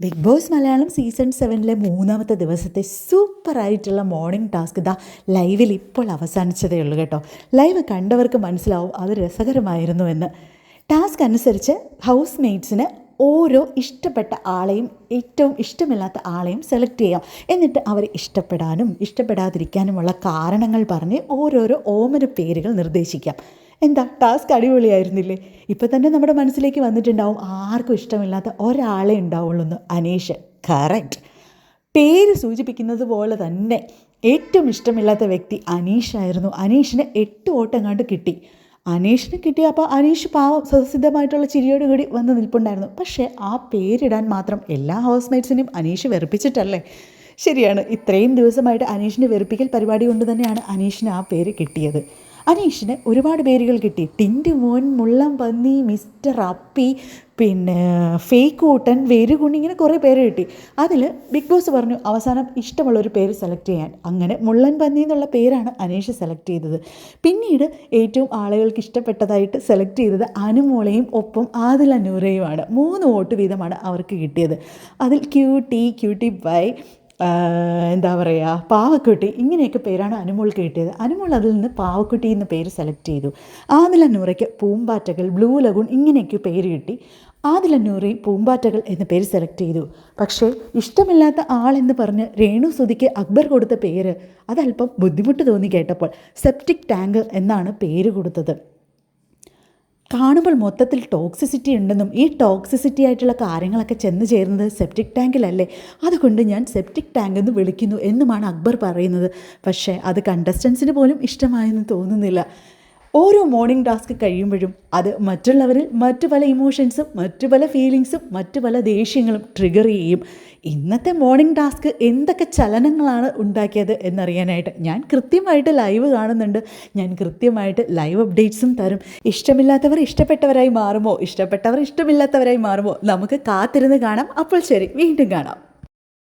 Big Boss Malayalam season സെവനിലെ മൂന്നാമത്തെ ദിവസത്തെ സൂപ്പറായിട്ടുള്ള മോർണിംഗ് ടാസ്ക് ഇതാ ലൈവിൽ ഇപ്പോൾ അവസാനിച്ചതേ ഉള്ളൂ കേട്ടോ. ലൈവ് കണ്ടവർക്ക് മനസ്സിലാവും അത് രസകരമായിരുന്നു എന്ന്. ടാസ്ക് അനുസരിച്ച് ഹൗസ് മേറ്റ്സിന് ഓരോ ഇഷ്ടപ്പെട്ട ആളെയും ഏറ്റവും ഇഷ്ടമില്ലാത്ത ആളെയും സെലക്ട് ചെയ്യാം. എന്നിട്ട് അവർ ഇഷ്ടപ്പെടാനും ഇഷ്ടപ്പെടാതിരിക്കാനുമുള്ള കാരണങ്ങൾ പറഞ്ഞ് ഓരോരോ ഓമന പേരുകൾ നിർദ്ദേശിക്കാം. എന്താ? ടാസ്ക് അടിപൊളിയായിരുന്നില്ലേ? ഇപ്പം തന്നെ നമ്മുടെ മനസ്സിലേക്ക് വന്നിട്ടുണ്ടാവും ആർക്കും ഇഷ്ടമില്ലാത്ത ഒരാളെ ഉണ്ടാവുള്ളൂ എന്ന് അനീഷ്. കറക്റ്റ് പേര് സൂചിപ്പിക്കുന്നത് പോലെ തന്നെ ഏറ്റവും ഇഷ്ടമില്ലാത്ത വ്യക്തി അനീഷായിരുന്നു അനീഷിന് എട്ട് ഓട്ടം കണ്ട് കിട്ടി. അനീഷിന് കിട്ടിയപ്പോൾ അനീഷ് പാവം സ്വതസിദ്ധമായിട്ടുള്ള ചിരിയോട് കൂടി വന്ന് നിൽപ്പുണ്ടായിരുന്നു. പക്ഷേ ആ പേരിടാൻ മാത്രം എല്ലാ ഹൗസ് മേറ്റ്സിനെയും അനീഷ് വെറുപ്പിച്ചിട്ടല്ലേ? ശരിയാണ് ഇത്രയും ദിവസമായിട്ട് അനീഷിന്റെ വെറുപ്പിക്കൽ പരിപാടി കൊണ്ട് തന്നെയാണ് അനീഷിന് ആ പേര് കിട്ടിയത്. അനീഷിന് ഒരുപാട് പേരുകൾ കിട്ടി. ടിന്റു മോൻ മുള്ളം പന്നി മിസ്റ്റർ അപ്പി പിന്നെ ഫേക്ക് കൂട്ടൻ വേരുകുണ്ണി ഇങ്ങനെ കുറേ പേര് കിട്ടി. അതിൽ ബിഗ് ബോസ് പറഞ്ഞു അവസാനം ഇഷ്ടമുള്ള ഒരു പേര് സെലക്ട് ചെയ്യാൻ. അങ്ങനെ മുള്ളൻ പന്നി എന്നുള്ള പേരാണ് അനീഷ് സെലക്ട് ചെയ്തത്. പിന്നീട് ഏറ്റവും ആളുകൾക്ക് ഇഷ്ടപ്പെട്ടതായിട്ട് സെലക്ട് ചെയ്തത് അനുമോളയും ഒപ്പം ആദിൽ അനൂറയുമാണ്. മൂന്ന് വോട്ട് വീതമാണ് അവർക്ക് കിട്ടിയത്. അതിൽ ക്യൂട്ടി ക്യൂട്ടി ബൈ എന്താ പറയുക പാവക്കുട്ടി ഇങ്ങനെയൊക്കെ പേരാണ് അനുമോൾക്ക് കിട്ടിയത്. അനുമോൾ അതിൽ നിന്ന് പാവക്കുട്ടി എന്ന പേര് സെലക്ട് ചെയ്തു. ആദിലന്നൂറയ്ക്ക് പൂമ്പാറ്റകൾ ബ്ലൂ ലഗൂൺ ഇങ്ങനെയൊക്കെ പേര് കിട്ടി. ആദിലന്നൂറി പൂമ്പാറ്റകൾ എന്ന പേര് സെലക്ട് ചെയ്തു. പക്ഷേ ഇഷ്ടമില്ലാത്ത ആളെന്ന് പറഞ്ഞ് രേണു സുതിക്ക് അക്ബർ കൊടുത്ത പേര് അതല്പം ബുദ്ധിമുട്ട് തോന്നി കേട്ടപ്പോൾ സെപ്റ്റിക് ടാങ്ക് എന്നാണ് പേര് കൊടുത്തത്. കാണുമ്പോൾ മൊത്തത്തിൽ ടോക്സിസിറ്റി ഉണ്ടെന്നും ഈ ടോക്സിസിറ്റി ആയിട്ടുള്ള കാര്യങ്ങളൊക്കെ ചെന്ന് ചേരുന്നത് സെപ്റ്റിക് ടാങ്കിലല്ലേ അതുകൊണ്ട് ഞാൻ സെപ്റ്റിക് ടാങ്ക് എന്ന് വിളിക്കുന്നു എന്നുമാണ് അക്ബർ പറയുന്നത്. പക്ഷേ അത് കണ്ടസ്റ്റൻസിന് പോലും ഇഷ്ടമായെന്ന് തോന്നുന്നില്ല. ഓരോ മോർണിംഗ് ടാസ്ക് കഴിയുമ്പോഴും അത് മറ്റുള്ളവരിൽ മറ്റു പല ഇമോഷൻസും മറ്റു പല ഫീലിങ്സും മറ്റു പല ദേഷ്യങ്ങളും ട്രിഗർ ചെയ്യും ഇന്നത്തെ മോർണിംഗ് ടാസ്ക് എന്തൊക്കെ ചലനങ്ങളാണ് ഉണ്ടാക്കിയത് എന്നറിയാനായിട്ട് ഞാൻ കൃത്യമായിട്ട് ലൈവ് കാണുന്നുണ്ട്. ഞാൻ കൃത്യമായിട്ട് ലൈവ് അപ്ഡേറ്റ്സും തരും. ഇഷ്ടമില്ലാത്തവർ ഇഷ്ടപ്പെട്ടവരായി മാറുമോ? ഇഷ്ടപ്പെട്ടവർ ഇഷ്ടമില്ലാത്തവരായി മാറുമോ? നമുക്ക് കാത്തിരുന്ന് കാണാം. അപ്പോൾ ശരി വീണ്ടും കാണാം.